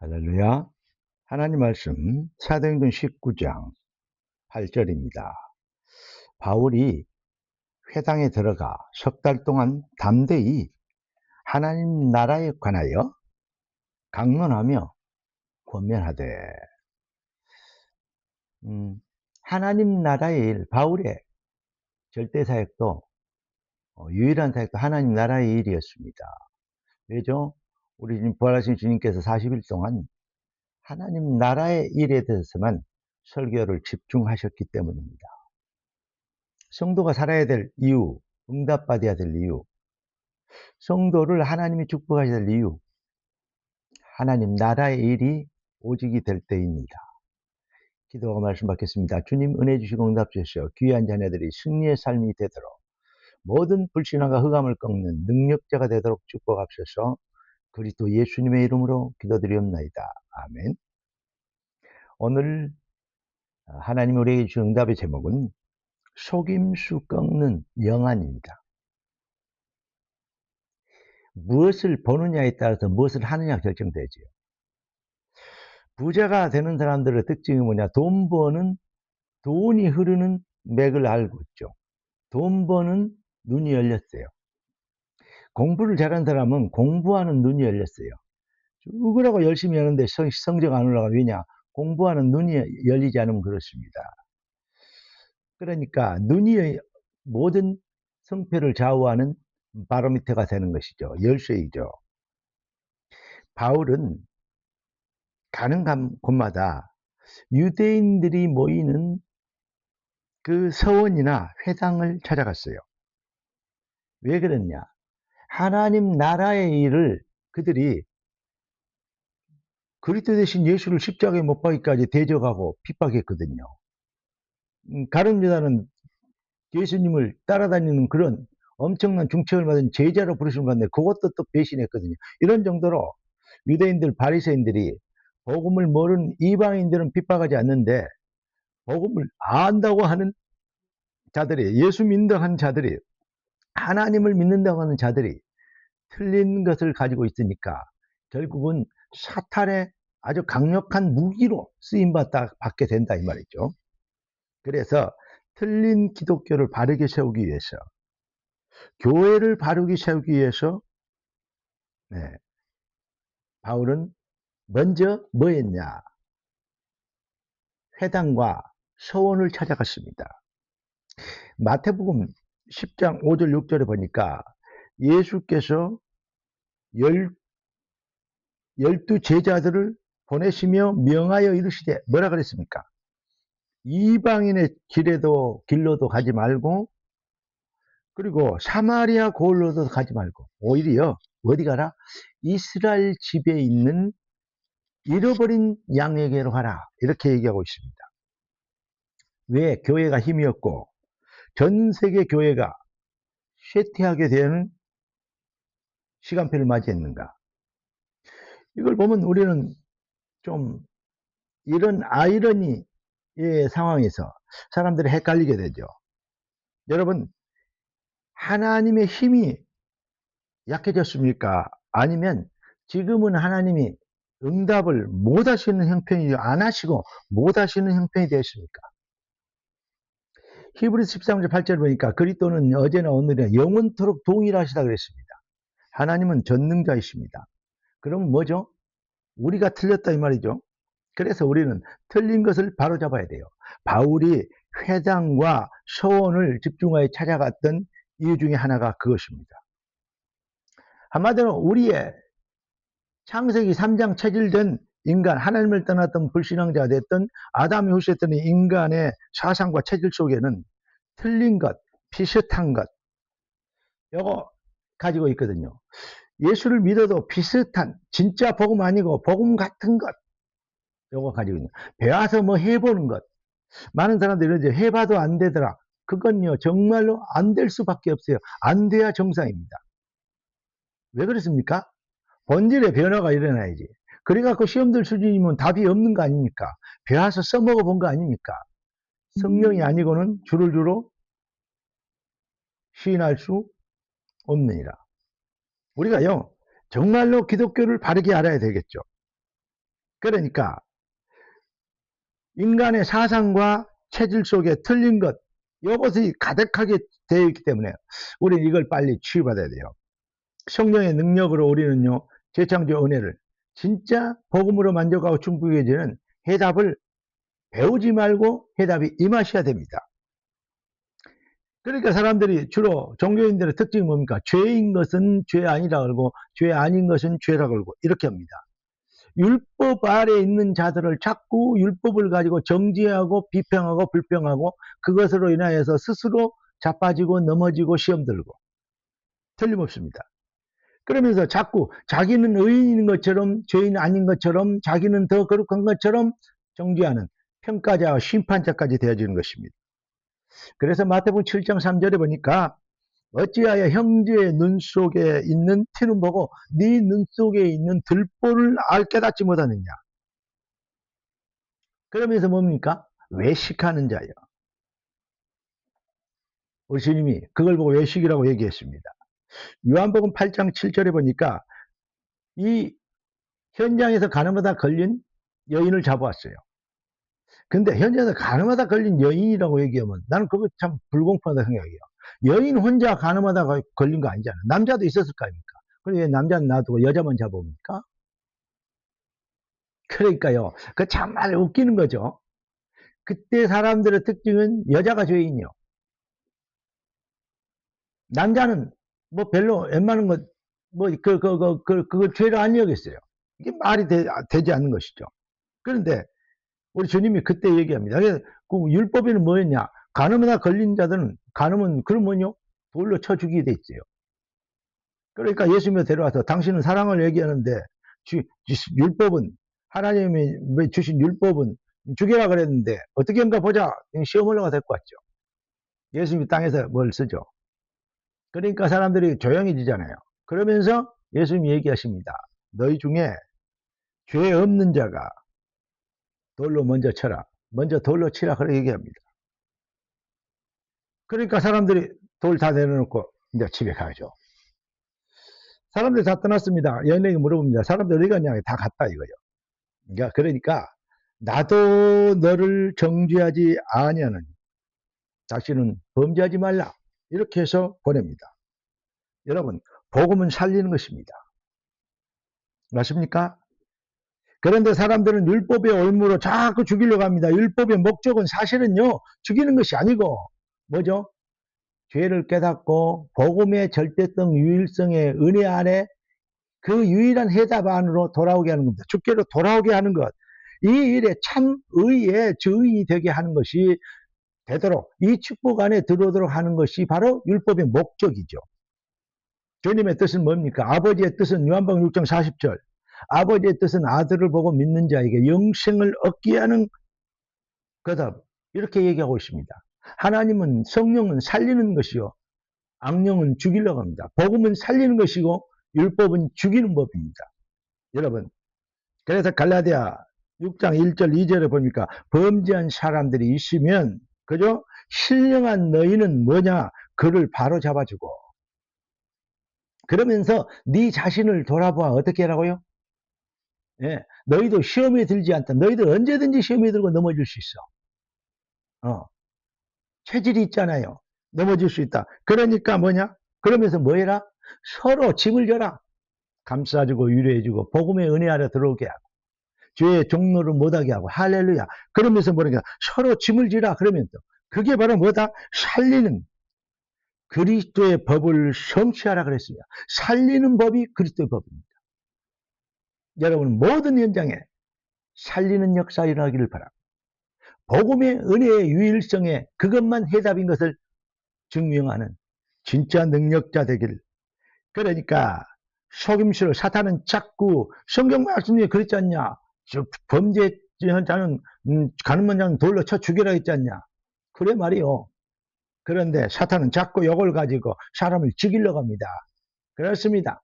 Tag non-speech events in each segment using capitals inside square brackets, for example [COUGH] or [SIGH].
할렐루야. 하나님 말씀 사도행전 19장 8절입니다. 바울이 회당에 들어가 석 달 동안 담대히 하나님 나라에 관하여 강론하며 권면하되 음, 하나님 나라의 일, 바울의 절대 사역도 어, 유일한 사역도 하나님 나라의 일이었습니다. 왜죠? 우리 부활하신 주님께서 40일 동안 하나님 나라의 일에 대해서만 설교를 집중하셨기 때문입니다. 성도가 살아야 될 이유, 응답받아야 될 이유, 성도를 하나님이 축복하셔야 될 이유, 하나님 나라의 일이 오직이 될 때입니다. 기도하고 말씀 받겠습니다. 주님 은혜 주시고 응답 주시오. 귀한 자녀들이 승리의 삶이 되도록 모든 불신앙과 흑암을 꺾는 능력자가 되도록 축복하옵소서. 그리스도 예수님의 이름으로 기도드리옵나이다. 아멘. 오늘 하나님 우리에게 주신 응답의 제목은 속임수 꺾는 영안입니다. 무엇을 보느냐에 따라서 무엇을 하느냐 결정되지요. 부자가 되는 사람들의 특징이 뭐냐? 돈 버는 돈이 흐르는 맥을 알고 있죠. 돈 버는 눈이 열렸어요. 공부를 잘하는 사람은 공부하는 눈이 열렸어요. 죽으라고 열심히 하는데 성, 성적 안 올라가. 왜냐? 공부하는 눈이 열리지 않으면 그렇습니다. 그러니까 눈이 모든 성패를 좌우하는 바로미터가 되는 것이죠. 열쇠이죠. 바울은 가는 곳마다 유대인들이 모이는 그 서원이나 회당을 찾아갔어요. 왜 그랬냐? 하나님 나라의 일을 그들이 그리스도 대신 예수를 십자가에 못 박기까지 대적하고 핍박했거든요. 음, 가룟 유다는 예수님을 따라다니는 그런 엄청난 중책을 받은 제자로 부르시는 건데 그것도 또 배신했거든요. 이런 정도로 유대인들 바리새인들이 복음을 모르는 이방인들은 핍박하지 않는데 복음을 안다고 하는 자들이 예수 믿는다고 하는 자들이 하나님을 믿는다고 하는 자들이 틀린 것을 가지고 있으니까 결국은 사탄의 아주 강력한 무기로 쓰임받다 받게 된다 이 말이죠. 그래서 틀린 기독교를 바르게 세우기 위해서 교회를 바르게 세우기 위해서 네, 바울은 먼저 뭐 했냐? 회당과 서원을 찾아갔습니다. 마태복음 10장 5절 6절에 보니까 예수께서 열, 열두 제자들을 보내시며 명하여 이르시되 뭐라 그랬습니까? 이방인의 길에도 길로도 가지 말고 그리고 사마리아 고을로도 가지 말고 오히려 어디 가라? 이스라엘 집에 있는 잃어버린 양에게로 가라 이렇게 얘기하고 있습니다. 왜 교회가 힘이 없고 전 세계 교회가 쇠퇴하게 되는 시간표를 맞이했는가? 이걸 보면 우리는 좀 이런 아이러니의 상황에서 사람들이 헷갈리게 되죠. 여러분, 하나님의 힘이 약해졌습니까? 아니면 지금은 하나님이 응답을 못 하시는 형편이 안 하시고 못 하시는 형편이 되었습니까? 히브리서 13절 8절 보니까 그리스도는 어제나 오늘이나 영원토록 동일하시다 그랬습니다. 하나님은 전능자이십니다. 그럼 뭐죠? 우리가 틀렸다 이 말이죠. 그래서 우리는 틀린 것을 바로잡아야 돼요. 바울이 회당과 서원을 집중하여 찾아갔던 이유 중에 하나가 그것입니다. 한마디로 우리의 창세기 3장 체질된 인간, 하나님을 떠났던 불신앙자가 됐던 아담이 후세했던 인간의 사상과 체질 속에는 틀린 것, 비슷한 것, 요거 가지고 있거든요. 예수를 믿어도 비슷한 진짜 복음 아니고 복음 같은 것 요거 가지고 있는 배워서 뭐 해보는 것. 많은 사람들이 이러죠 해봐도 안 되더라. 그건요 정말로 안 될 수밖에 없어요. 안 돼야 정상입니다. 왜 그렇습니까? 본질의 변화가 일어나야지 그래갖고 시험들 수준이면 답이 없는 거 아닙니까 배워서 써먹어 본 거 아닙니까 성령이 아니고는 줄을 주로 시인할 수 없느니라 우리가요, 정말로 기독교를 바르게 알아야 되겠죠. 그러니까 인간의 사상과 체질 속에 틀린 것 이것이 가득하게 되어 있기 때문에 우리는 이걸 빨리 치유받아야 돼요. 성령의 능력으로 우리는요 재창조 은혜를 진짜 복음으로 만족하고 충분해지는 해답을 배우지 말고 해답이 임하셔야 됩니다. 그러니까 사람들이 주로 종교인들의 특징이 뭡니까? 죄인 것은 죄 아니라 그러고 죄 아닌 것은 죄라 그러고 이렇게 합니다. 율법 아래 있는 자들을 자꾸 율법을 가지고 정지하고 비평하고 불평하고 그것으로 인하여서 스스로 자빠지고 넘어지고 시험 들고 틀림없습니다. 그러면서 자꾸 자기는 의인인 것처럼 죄인 아닌 것처럼 자기는 더 거룩한 것처럼 정지하는 평가자와 심판자까지 되어지는 것입니다. 그래서 마태복음 7장 3절에 보니까 어찌하여 형제의 눈 속에 있는 티는 보고 네 눈 속에 있는 들보를 알 깨닫지 못하느냐. 그러면서 뭡니까? 외식하는 자요. 우리 주님이 그걸 보고 외식이라고 얘기했습니다. 요한복음 8장 7절에 보니까 이 현장에서 가늠하다 걸린 여인을 잡아왔어요. 근데 현장에서 가늠하다 걸린 여인이라고 얘기하면 나는 그거 참 불공평하다 생각해요. 여인 혼자 가늠하다 걸린 거 아니잖아. 남자도 있었을 거 아닙니까? 그럼 왜 남자는 놔두고 여자만 잡아옵니까? 그러니까요. 그 참말 웃기는 거죠. 그때 사람들의 특징은 여자가 죄인이요. 남자는 뭐 별로 웬만한 것, 뭐, 그, 그, 그, 그, 그걸 죄로 안 여겼어요. 이게 말이 되, 지 않는 것이죠. 그런데 우리 주님이 그때 얘기합니다. 그래서 그 율법에는 뭐였냐? 간음에다 걸린 자들은, 간음은 뭐냐? 돌로 쳐 죽이게 돼 있어요. 그러니까 예수님이 데려와서 당신은 사랑을 얘기하는데, 주, 율법은, 하나님이 주신 율법은 죽여라 그랬는데, 어떻게 한가 보자. 시험 올라가 데리고 왔죠. 예수님이 땅에서 뭘 쓰죠? 그러니까 사람들이 조용해지잖아요. 그러면서 예수님이 얘기하십니다. 너희 중에 죄 없는 자가 돌로 먼저 쳐라. 먼저 돌로 치라. 그렇게 얘기합니다. 그러니까 사람들이 돌 다 내려놓고 이제 집에 가죠. 사람들이 다 떠났습니다. 여인에게 물어봅니다. 사람들 어디 갔냐? 다 갔다 이거요. 그러니까, 그러니까 나도 너를 정죄하지 아니하는 당신은 범죄하지 말라. 이렇게 해서 보냅니다. 여러분, 복음은 살리는 것입니다. 맞습니까? 그런데 사람들은 율법의 올무로 자꾸 죽이려고 합니다. 율법의 목적은 사실은요, 죽이는 것이 아니고, 뭐죠? 죄를 깨닫고, 복음의 절대성, 유일성의 은혜 안에 그 유일한 해답 안으로 돌아오게 하는 겁니다. 주께로 돌아오게 하는 것. 이 일에 참 의의 주인이 되게 하는 것이 되도록 이 축복 안에 들어오도록 하는 것이 바로 율법의 목적이죠. 주님의 뜻은 뭡니까? 아버지의 뜻은 요한복음 6장 40절. 아버지의 뜻은 아들을 보고 믿는 자에게 영생을 얻게 하는 거다. 이렇게 얘기하고 있습니다. 하나님은 성령은 살리는 것이요. 악령은 죽이려고 합니다. 복음은 살리는 것이고 율법은 죽이는 법입니다. 여러분. 그래서 갈라디아 6장 1절 2절에 보니까 범죄한 사람들이 있으면 그죠? 신령한 너희는 뭐냐? 그를 바로 잡아주고. 그러면서 네 자신을 돌아보아 어떻게 하라고요? 예, 너희도 시험에 들지 않다. 너희들 언제든지 시험에 들고 넘어질 수 있어. 어. 체질이 있잖아요. 넘어질 수 있다. 그러니까 뭐냐? 그러면서 뭐 해라? 서로 짐을 져라. 감싸주고 위로해주고 복음의 은혜 아래 들어오게 하고 죄의 종로를 못하게 하고 할렐루야. 그러면서 뭐니까 서로 짐을 지라 그러면 또 그게 바로 뭐다? 살리는 그리스도의 법을 성취하라 그랬습니다. 살리는 법이 그리스도의 법입니다. 여러분 모든 현장에 살리는 역사 일어나기를 바랍니다. 복음의 은혜의 유일성에 그것만 해답인 것을 증명하는 진짜 능력자 되기를. 그러니까 속임수를 사탄은 자꾸 성경 말씀에 그랬지 않냐? 범죄자는 음, 가늠한 자는 돌로 쳐 죽이라 했지 않냐? 그래 말이요. 그런데 사탄은 자꾸 이걸 가지고 사람을 죽이려고 합니다. 그렇습니다.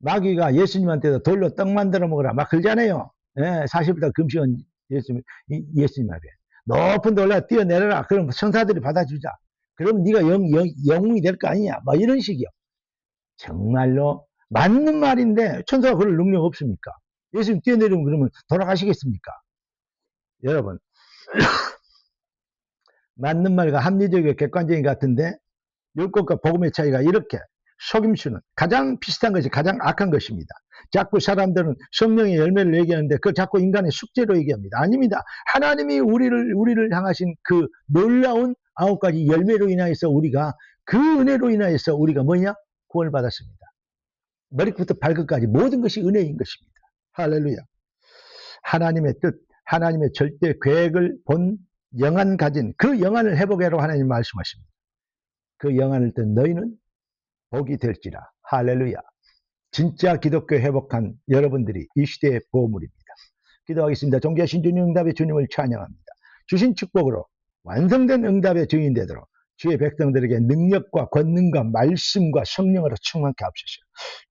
마귀가 예수님한테도 돌로 떡 만들어 먹으라 막 그러잖아요. 예, 40일다 금식은 예수님, 예수님 앞에. 높은 돌로 뛰어내려라. 그럼 성사들이 받아주자. 그럼 네가 영, 영, 영웅이 될 거 아니냐. 막 이런 식이요. 정말로 맞는 말인데 천사가 그럴 능력 없습니까? 예수님 뛰어내리면 그러면 돌아가시겠습니까? 여러분, [COUGHS] 맞는 말과 합리적이고 객관적인 것 같은데, 율법과 복음의 차이가 이렇게 속임수는 가장 비슷한 것이 가장 악한 것입니다. 자꾸 사람들은 성령의 열매를 얘기하는데 그 자꾸 인간의 숙제로 얘기합니다. 아닙니다. 하나님이 우리를 우리를 향하신 그 놀라운 아홉 가지 열매로 인하여서 우리가 그 은혜로 인하여서 우리가 뭐냐 구원을 받았습니다. 머리부터 발끝까지 모든 것이 은혜인 것입니다. 할렐루야. 하나님의 뜻, 하나님의 절대 계획을 본 영안 가진 그 영안을 회복해라고 하나님 말씀하십니다. 그 영안을 뜬 너희는 복이 될지라. 할렐루야. 진짜 기독교 회복한 여러분들이 이 시대의 보물입니다. 기도하겠습니다. 존귀하신 주님 응답의 주님을 찬양합니다. 주신 축복으로 완성된 응답의 증인 되도록 주의 백성들에게 능력과 권능과 말씀과 성령으로 충만케 하옵소서.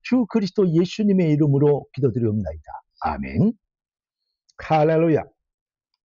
주 그리스도 예수님의 이름으로 기도드리옵나이다. 아멘. 할렐루야.